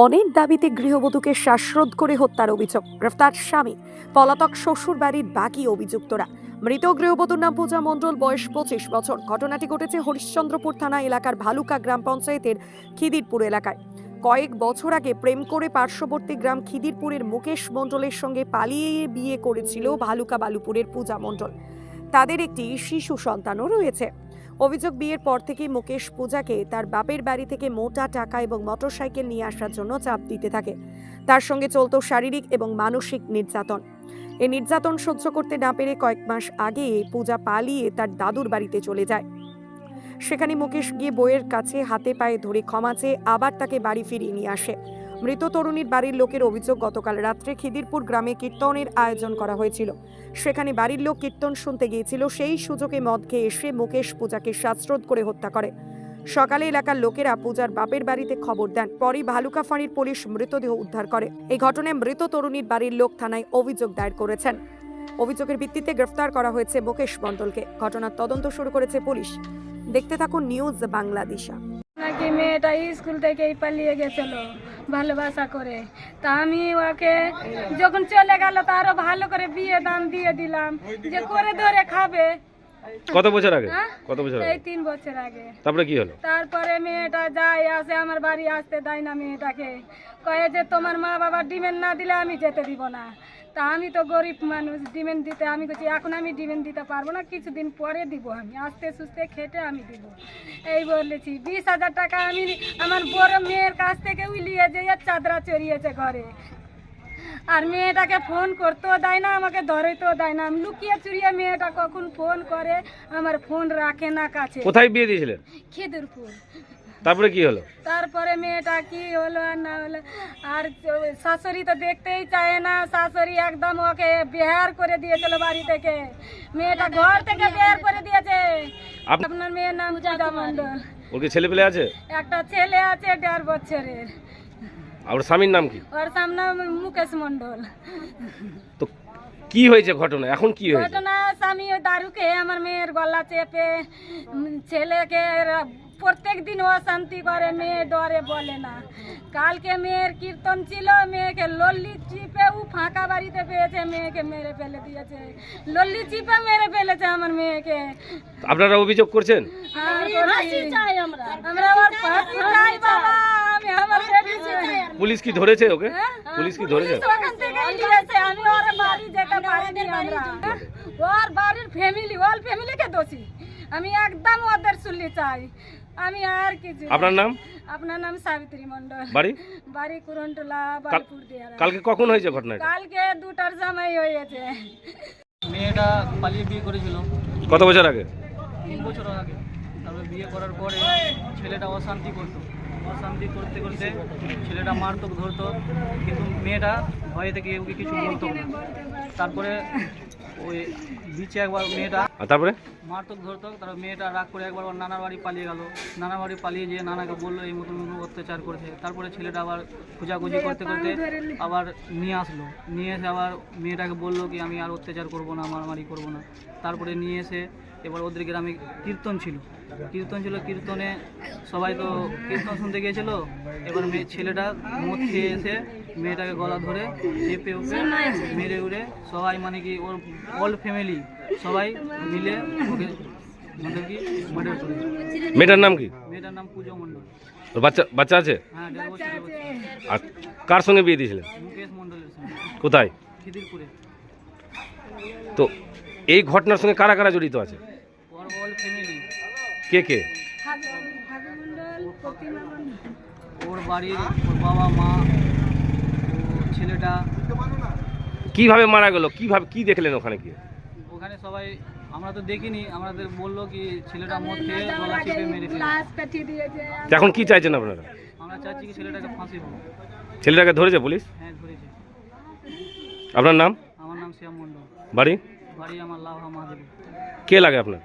পণের দাবিতে গৃহবধূকে শ্বাসরোধ করে হত্যার অভিযোগ। গ্রেফতার স্বামী, পলাতক শ্বশুর বাড়ির বাকি অভিযুক্তরা। মৃত গৃহবধূর নাম পূজা মণ্ডল, বয়স পঁচিশ বছর। ঘটনাটি ঘটেছে হরিশ্চন্দ্রপুর থানা এলাকার ভালুকা গ্রাম পঞ্চায়েতের খিদিরপুর এলাকায়। কয়েক বছর আগে প্রেম করে পার্শ্ববর্তী গ্রাম খিদিরপুরের মুকেশ মণ্ডলের সঙ্গে পালিয়ে বিয়ে করেছিল ভালুকা বালুপুরের পূজা মণ্ডল। তাদের একটি শিশু সন্তানও রয়েছে। অভিযোগ বিয়ের পর থেকেই মুকেশ পূজাকে তার বাপের বাড়ি থেকে মোটা টাকা এবং মোটরসাইকেল নিয়ে আসার জন্য চাপ দিতে থাকে। তার সঙ্গে চলতো শারীরিক এবং মানসিক নির্যাতন। এই নির্যাতন সহ্য করতে না পেরে কয়েক মাস আগে পূজা পালিয়ে তার দাদুর বাড়িতে চলে যায়। সেখানে মুকেশ গিয়ে বইয়ের কাছে হাতে পায়ে ধরে ক্ষমা চেয়ে আবার তাকে বাড়ি ফিরিয়ে নিয়ে আসে। মৃত তরুণীর বাড়ির লোকের অভিযোগ, গতকাল রাত্রে খিদিরপুর গ্রামে কীর্তনের আয়োজন করা হয়েছিল। সেখানে বাড়ির লোক কীর্তন শুনতে গিয়েছিল, সেই সুযোগে মদ খেয়ে এসে মুকেশ পূজাকে শ্বাসরোধ করে হত্যা করে। সকালে এলাকার লোকেরা পূজার বাপের বাড়িতে খবর দেন, পরই ভালুকা ফাঁড়ির পুলিশ মৃতদেহ উদ্ধার করে। এই ঘটনায় মৃত তরুণীর বাড়ির লোক থানায় অভিযোগ দায়ের করেছেন। অভিযোগের ভিত্তিতে গ্রেফতার করা হয়েছে মুকেশ মণ্ডলকে। ঘটনার তদন্ত শুরু করেছে পুলিশ। দেখতে থাকুন নিউজ বাংলাদেশা। নাকি মেয়েটা স্কুল থেকেই পালিয়ে গেছিল ভালোবাসা করে? তা আমি ওকে যখন চলে গেল তা আরও ভালো করে বিয়ে দাম দিয়ে দিলাম যে করে ধরে খাবে। কত বছর আগে? হ্যাঁ? কত বছর এই তিন বছর আগে। তারপরে কি হলো? তারপরে মেয়েটা যায় আসে আমার বাড়ি আসতে দেয় না মেয়েটাকে। কয়ে যে তোমার মা বাবা ডিমেন্ট না দিলে আমি যেতে দিব না। তা আমি তো গরিব মানুষ ডিমেন্ট দিতে আমি বলছি এখন আমি ডিমেন্ট দিতে পারব না কিছুদিন পরে দিব আমি আস্তে সুস্তে খেটে আমি দিব। এই বলেছি বিশ হাজার টাকা আমি আমার বড় মেয়ের কাছ থেকে উলিয়ে যে চাদরা চড়িয়েছে ঘরে। আর মেয়েটাকে ফোন করতেও দেয় না আমাকে ধরেতেও দেয় না। আমি লুকিয়ে চুরিয়ে মেয়েটা কখন ফোন করে আমার ফোন রাখে না কাছে। কোথায় বিয়ে দিয়েছিলেন? খিদিরপুর। তারপরে কি হলো? তারপরে মেয়েটা কি হলো আর না হলো? আর শাশুড়ি তো দেখতেই চায় না শাশুড়ি একদম ওকে বেহার করে দিয়েছিল বাড়ি থেকে। মেয়েটা ঘর থেকে বের করে দিয়েছে। আপনার মেয়ের নাম পূজা মন্ডল। ওর কি ছেলে পেলে আছে? একটা ছেলে আছে দেড় বছরের। আর ওর স্বামীর নাম কি? ওর সামনে মুকেশ মন্ডল। তো কি হয়েছে ঘটনা? এখন কি হয়েছে? ঘটনা স্বামী ওই দারুকে আমার মেয়ের গলা চেপে ছেলেকে প্রত্যেক দিন অশান্তি করে মেয়ে ডরে বলে না। কালকে মেয়ের কীর্তন ছিল মেয়েকে লল্লি চিপে ও ফাঁকা বাড়িতে পেয়েছে মেয়েকে মেরে ফেলে দিয়েছে। লল্লি চিপে মেরে ফেলেছে আমার মেয়েকে। আপনারা অভিযোগ করছেন? আমি চাই। পুলিশ কি ধরেছে ওকে? হ্যাঁ? পুলিশ কি ধরেছে পুলিশ ওখান থেকেই নিয়েছে। আমি ওর বাড়ি যেতে পারিনি আমরা। ওর বাড়ির ফ্যামিলি ওর ফ্যামিলিকে দোষী? আমি একদম ওদের শুনলি চাই। আমি আর কিছু আপনার নাম? আপনার নাম সাবিত্রী মন্ডল বাড়ি? বাড়ি কুরনটোলা বাড়িপুর দিয়ারা কালকে কখন হয়েছে ঘটনাটা? কালকে দুটার সময় হয়েছে। মেয়েটা পালিয়ে বিয়ে করেছিল। কত বছর আগে? তিন বছর আগে। তারপরে বিয়ে করার পরে ছেলেটা অশান্তি করতো। অশান্তি করতে করতে ছেলেটা মারতো ধরতো কিন্তু মেয়েটা ভয়ে থেকে ওকে কিছু বলতো না। তারপরে ওই বিচে একবার মেয়েটা তারপরে? মারতো ধরতো তারপর মেয়েটা রাগ করে একবার ওর নানার বাড়ি পালিয়ে গেল। নানার বাড়ি পালিয়ে যেয়ে নানাকে বলল এই মতন মতন অত্যাচার করেছে। তারপরে ছেলেটা আবার খোঁজাখুঁজি করতে করতে আবার নিয়ে আসলো। নিয়ে এসে আবার মেয়েটাকে বলল কি আমি আর অত্যাচার করব না মারামারি করব না। তারপরে নিয়ে এসে এবার ওদের গ্রামে কীর্তন ছিল। কীর্তন ছিল কীর্তনে সবাই তো কীর্তন শুনতে গিয়েছিল। এবার মেয়ে ছেলেটা মদ খেয়ে এসে মেয়েটাকে গলা ধরে চেপে ওকে মেরে উড়ে সবাই মানে কি ওর অল ফ্যামিলি সবাই মিলে ওকে মানে কি মার্ডার করেছে। মেয়েটার নাম কি? মেয়েটার নাম পুজো মণ্ডল। বাচ্চা বাচ্চা আছে? হ্যাঁ দেড় আর কার সঙ্গে বিয়ে দিয়েছিলেন? মুকেশ মণ্ডলের সঙ্গে। কোথায়? খিদিরপুরে। তো এই ঘটনার সঙ্গে কারা কারা জড়িত আছে? ওর অল ফ্যামিলি। কে কে? ওর বাড়ির ওর বাবা মা ছেলেটা। কীভাবে মারা গেল? কীভাবে কি দেখলেন ওখানে গিয়ে? ওখানে সবাই আমরা তো দেখিনি আমাদের বলল কি ছেলেটা মদ খেয়ে গলা চেপে মেরে ফেলে লাশ কাটিয়ে দিয়েছে এখন কি চাইছেন আপনারা? আমরা চাচ্ছি কি ছেলেটাকে ফাঁসি হোক। ছেলেটাকে ধরেছে পুলিশ? হ্যাঁ ধরেছে। আপনার নাম? আমার নাম শ্যাম মণ্ডল। বাড়ি? বাড়ি আমার লাভা মহাদেব। কে লাগে আপনার?